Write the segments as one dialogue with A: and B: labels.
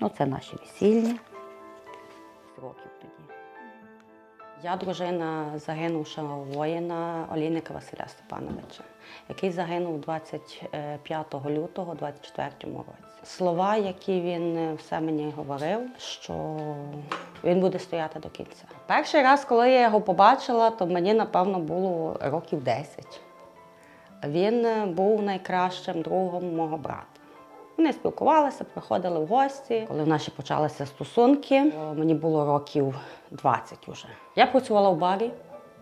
A: Ну, це наші весільні. Років тоді. Я дружина загинувшого воїна Олійника Василя Степановича, який загинув 25 лютого 24 році. Слова, які він все мені говорив, що він буде стояти до кінця. Перший раз, коли я його побачила, то мені напевно було років 10. Він був найкращим другом мого брата. Вони спілкувалися, приходили в гості. Коли в наші почалися стосунки, мені було років 20 вже. Я працювала в барі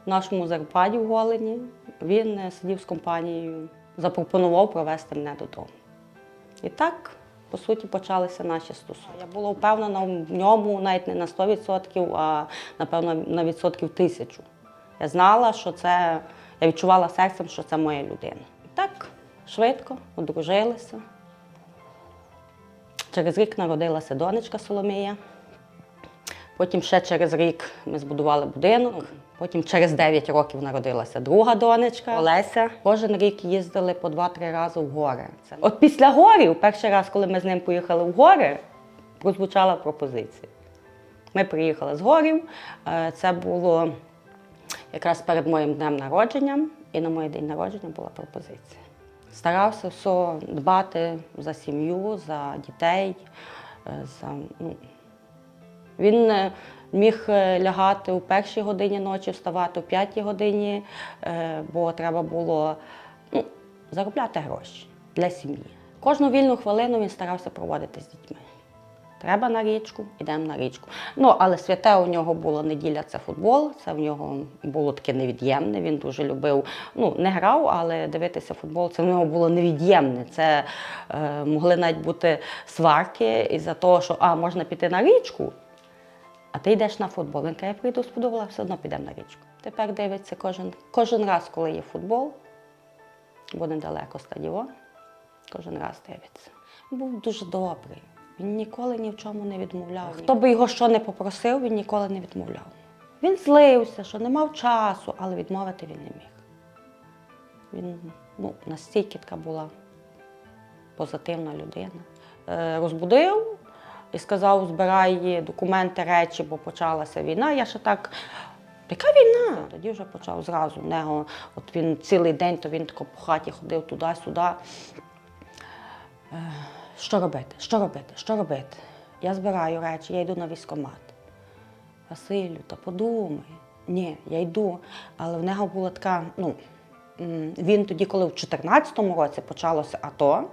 A: в нашому Зарпаді в Голені. Він е, сидів з компанією, запропонував провести мене додому. І так, по суті, почалися наші стосунки. Я була впевнена в ньому навіть не на 100%, а напевно на відсотків тисячу. Я знала, що це, я відчувала серцем, що це моя людина. І так, швидко одружилися. Через рік народилася донечка Соломія. Потім ще через рік ми збудували будинок. Потім через 9 років народилася друга донечка Олеся. Кожен рік їздили по 2-3 рази в гори. Це- От після горів, перший раз, коли ми з ним поїхали в гори, прозвучала пропозиція. Ми приїхали з горів. е, Це було якраз перед моїм днем народження, і на мій день народження була пропозиція. Старався все дбати за сім'ю, за дітей. е, За, ну, він е, міг е, лягати у першій годині ночі, вставати у п'ятій годині, бо треба було ну, заробляти гроші для сім'ї. Кожну вільну хвилину він старався проводити з дітьми. Треба на річку, йдемо на річку. Ну, але святе у нього було неділя це футбол, це в нього було таке невід'ємне. Він дуже любив, ну не грав, але дивитися футбол це в нього було невід'ємне. Це е, могли навіть бути сварки із-за того, що а, можна піти на річку, а ти йдеш на футбол. Він каже, я прийду футболу, все одно підемо на річку. Тепер дивиться кожен, кожен раз, коли є футбол, бо недалеко стадіон, кожен раз дивиться. Був дуже добрий. Він ніколи ні в чому не відмовляв. Хто би його що не попросив, він ніколи не відмовляв. Він злився, що не мав часу, але відмовити він не міг. Він ну, настільки така була позитивна людина. Е, розбудив і сказав, збирай документи, речі, бо почалася війна. Я ще так. Яка війна? Тоді вже почав зразу. В от він цілий день, то він тако по хаті ходив туди-сюди. Що робити? Що робити? Що робити? Я збираю речі, я йду на військкомат. Василю, та подумай. Ні, я йду. Але в нього була така, ну, він тоді, коли в 2014 році почалося АТО,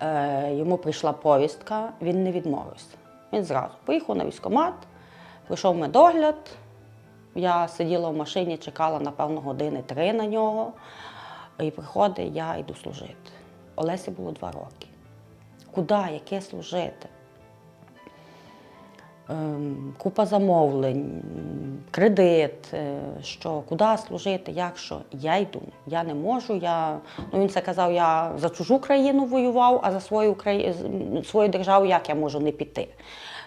A: е, йому прийшла повістка, він не відмовився. Він зразу поїхав на військкомат, прийшов медогляд. Я сиділа в машині, чекала, напевно, години три на нього. І приходить, я йду служити. Олесі було два роки. Куди, яке служити? Ем, Купа замовлень, кредит, е, що куди служити, як що. Я йду. Я не можу. Я, ну, він це казав, я за чужу країну воював, а за свою, краї... свою державу як я можу не піти.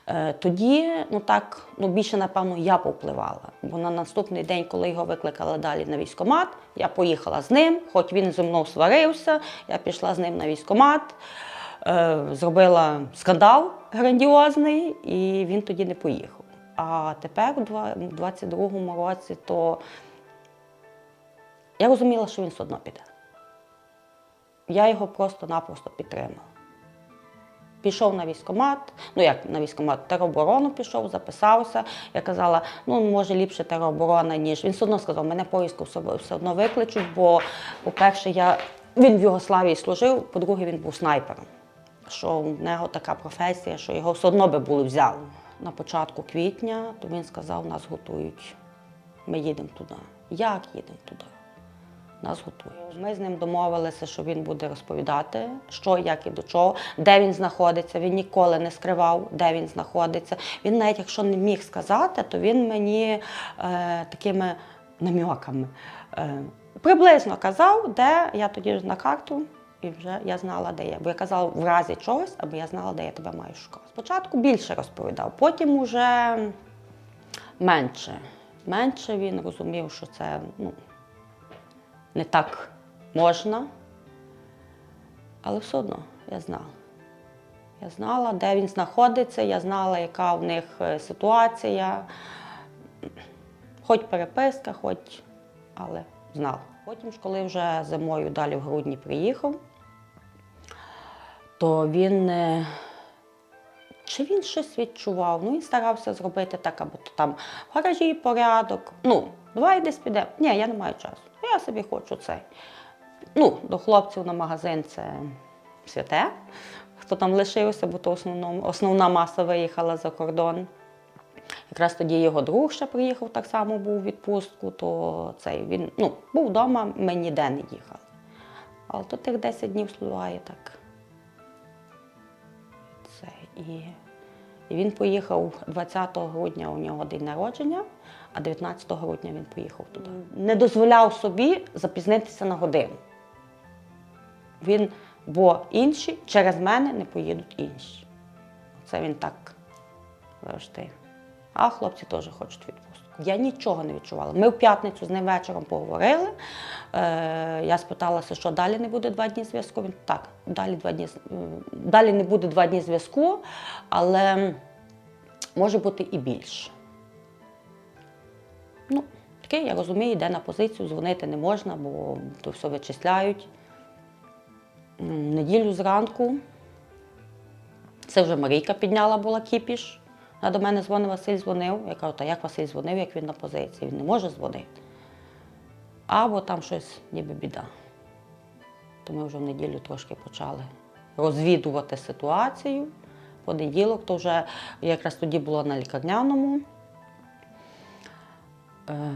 A: Е, Тоді, ну так, ну більше, напевно, я повпливала. Бо на наступний день, коли його викликали далі на військкомат, я поїхала з ним, хоч він зі мною сварився, я пішла з ним на військкомат, е, зробила скандал грандіозний, і він тоді не поїхав. А тепер, у 22-му році, то я розуміла, що він все одно піде. Я його просто-напросто підтримала. Пішов на військкомат, ну як на військкомат, тероборону пішов, записався. Я казала, ну може ліпше тероборона, ніж. Він все одно сказав, мене все, все одно викличуть, бо, по-перше, я... він в Югославії служив, по-друге, він був снайпером. Що в нього така професія, що його все одно би були взяли. На початку квітня, то він сказав, нас готують. Ми їдемо туди. Як їдемо туди? Нас готують. Ми з ним домовилися, що він буде розповідати, що, як і до чого, де він знаходиться. Він ніколи не скривав, де він знаходиться. Він навіть якщо не міг сказати, то він мені е, такими намьоками е, приблизно казав, де я тоді на карту. І вже я знала, де я. Бо я казала в разі чогось, аби я знала, де я тебе маю шукати. Спочатку більше розповідав, потім уже менше. Менше він розумів, що це ну, не так можна, але все одно я знала. Я знала, де він знаходиться, я знала, яка в них е, ситуація. Хоч переписка, хоч, але знала. Потім, коли вже зимою далі в грудні приїхав, то він. е, Чи він щось відчував? Ну, він старався зробити так, аби то там в гаражі порядок. Ну, давай десь піде. Ні, я не маю часу. Я собі хочу цей. Ну, до хлопців на магазин це святе. Хто там лишився, бо то основному, основна маса виїхала за кордон. Якраз тоді його друг ще приїхав, так само був у відпустку, то цей він ну, був вдома, ми ніде не їхали. Але то тих 10 днів спливає так. І він поїхав 20 грудня, у нього день народження, а 19 грудня він поїхав туди. Не дозволяв собі запізнитися на годину. Він, бо інші через мене не поїдуть інші. Це він так завжди. А хлопці теж хочуть відпустку. Я нічого не відчувала. Ми в п'ятницю з ним вечором поговорили. Е, я спиталася, що далі не буде два дні зв'язку. Він так, далі два дні далі не буде два дні зв'язку, але може бути і більше. Ну, таке, я розумію, йде на позицію, дзвонити не можна, бо то все вичисляють. Неділю зранку це вже Марійка підняла була кіпіш. Вона до мене дзвонив, Василь дзвонив. Я кажу, та як Василь дзвонив, як він на позиції? Він не може дзвонити. Або там щось ніби біда. То ми вже в неділю трошки почали розвідувати ситуацію. Понеділок, то вже якраз тоді було на лікарняному. Е,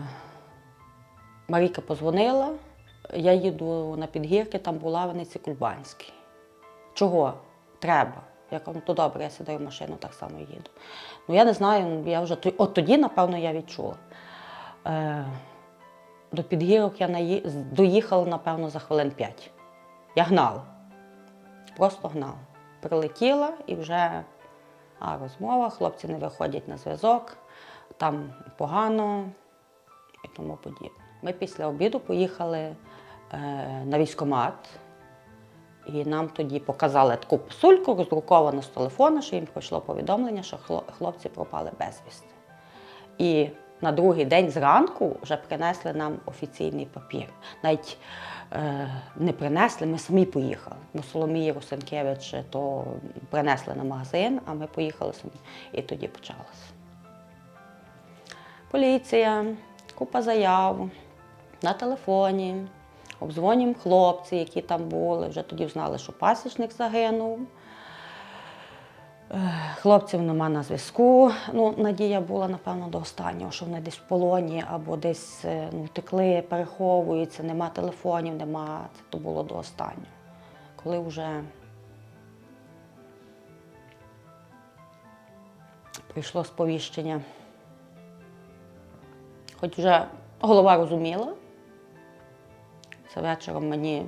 A: Марійка позвонила, я їду на підгірки, там була Венеці Кульбанський. Чого? Треба. Я кажу, ну то добре, я сідаю в машину, так само їду. Ну я не знаю, я вже от тоді, напевно, я відчула. До підгірок я доїхала, напевно, за хвилин п'ять. Я гнала. Просто гнала. Прилетіла і вже а, розмова, хлопці не виходять на зв'язок, там погано і тому подібне. Ми після обіду поїхали е, на військкомат. І нам тоді показали таку писульку, роздруковану з телефону, що їм прийшло повідомлення, що хлопці пропали безвісти. І на другий день зранку вже принесли нам офіційний папір. Навіть е, не принесли, ми самі поїхали. Бо Соломія Русенкевич то принесли на магазин, а ми поїхали самі. І тоді почалося. Поліція, купа заяв на телефоні. Обдзвонюємо хлопці, які там були. Вже тоді знали, що пасічник загинув. Хлопців нема на зв'язку. Ну, надія була, напевно, до останнього, що вони десь в полоні або десь е, ну, втекли, переховуються, нема телефонів, нема. Це то було до останнього. Коли вже прийшло сповіщення, хоч вже голова розуміла, це вечором мені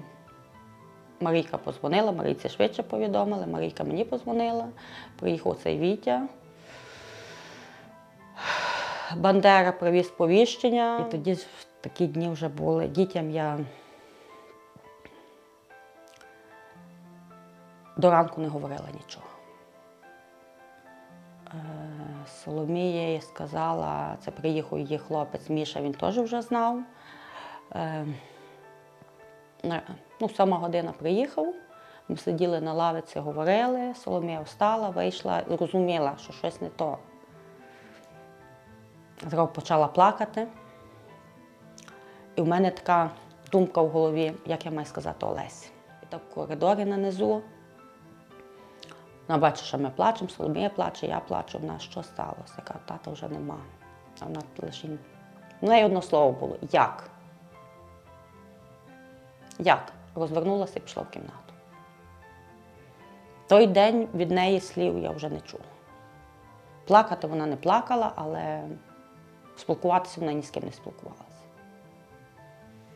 A: Марійка позвонила, Марійці швидше повідомили, Марійка мені позвонила, приїхав цей Вітя. Бандера привіз повіщення. І тоді такі дні вже були. Дітям я до ранку не говорила нічого. Е, Соломія сказала, це приїхав її хлопець Міша, він теж вже знав. Е, Ну, сьома година приїхав. Ми сиділи на лавиці, говорили. Соломія встала, вийшла, зрозуміла, що щось не то. Зразу почала плакати. І в мене така думка в голові, як я маю сказати Олесі. І так в коридорі нанизу. Вона бачить, що ми плачемо, Соломія плаче, я плачу. Вона що сталося? Я кажу, тата вже нема. А вона лише. В неї одне слово було як? Як? Розвернулася і пішла в кімнату. Той день від неї слів я вже не чула. Плакати вона не плакала, але спілкуватися вона ні з ким не спілкувалася.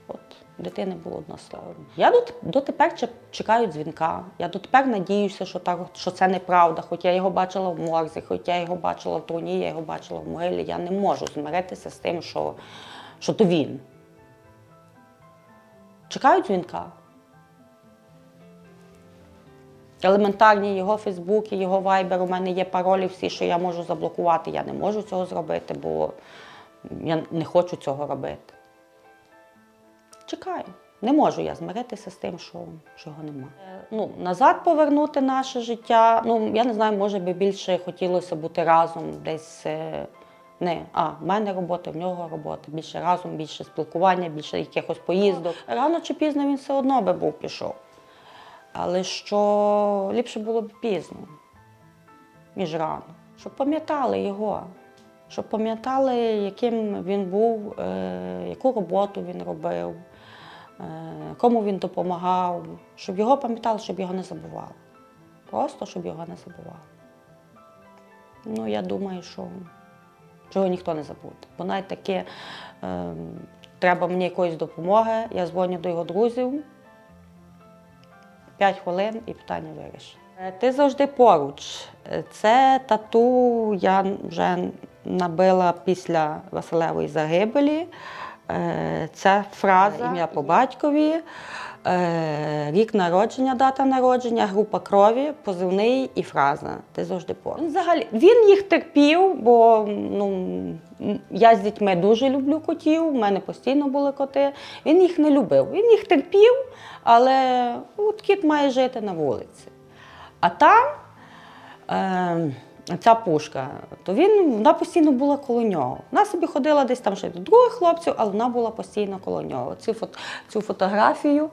A: От, дитини було слово. Я дотепер чекаю дзвінка. Я дотепер надіюся, що, так, що це неправда. Хоч я його бачила в морзі, хоч я його бачила в труні, я його бачила в могилі. Я не можу змиритися з тим, що, що то він. Чекаю дзвінка. елементарні його Фейсбуки, його Вайбер. У мене є паролі всі, що я можу заблокувати. Я не можу цього зробити, бо я не хочу цього робити. Чекаю. Не можу я змиритися з тим, що, його нема. Е, Ну, назад повернути наше життя. Ну, я не знаю, може би більше хотілося бути разом десь. Не, а, в мене робота, в нього робота. Більше разом, більше спілкування, більше якихось поїздок. Рано чи пізно він все одно би був пішов. Але що ліпше було б пізно, ніж рано. Щоб пам'ятали його, щоб пам'ятали, яким він був, е, яку роботу він робив, е, кому він допомагав, щоб його пам'ятали, щоб його не забували. Просто щоб його не забували. Ну, я думаю, що чого ніхто не забуде. Бо навіть таке е, треба мені якоїсь допомоги, я дзвоню до його друзів. П'ять хвилин і питання вирішено. Е, Ти завжди поруч. Е, Це тату я вже набила після Василевої загибелі. Е, Це фраза ім'я по батькові, рік народження, дата народження, група крові, позивний і фраза. Ти завжди поруч. Взагалі він їх терпів, бо ну, я з дітьми дуже люблю котів, в мене постійно були коти. Він їх не любив. Він їх терпів, але от кіт має жити на вулиці. А там е, ця пушка, то він, вона постійно була коло нього. Вона собі ходила десь там ще до других хлопців, але вона була постійно коло нього. Цю, фото, цю фотографію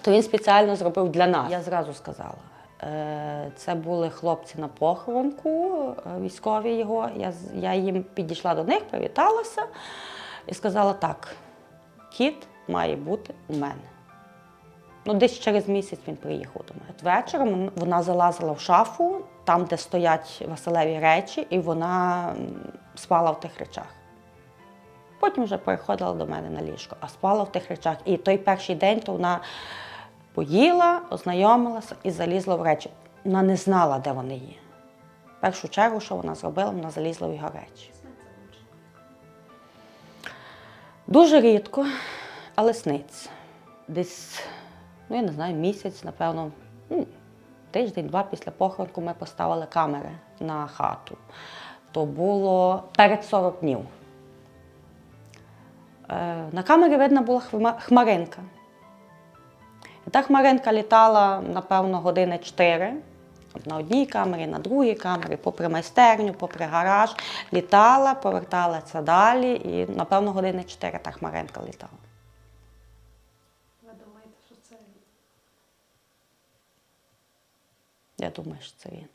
A: то він спеціально зробив для нас. Я зразу сказала. е, Це були хлопці на похоронку, е, військові його. Я, я їм підійшла до них, привіталася і сказала так: кіт має бути у мене. Ну, десь через місяць він приїхав до мене. Вечором вона залазила в шафу, там, де стоять Василеві речі, і вона спала в тих речах. Потім вже переходила до мене на ліжко, а спала в тих речах. І той перший день то вона поїла, ознайомилася і залізла в речі. Вона не знала, де вони є. Першу чергу, що вона зробила, вона залізла в його речі. Дуже рідко, але сниться. Десь, ну я не знаю, місяць, напевно, ну, тиждень-два після похоронку ми поставили камери на хату. То було перед 40 днів. Е, На камері видно була хмаринка. І та хмаринка літала, напевно, години 4. От На одній камері, на другій камері, попри майстерню, попри гараж, літала, поверталася далі, і, напевно, години 4 та хмаринка літала.
B: Ви думаєте, що це він?
A: Я думаю, що це він.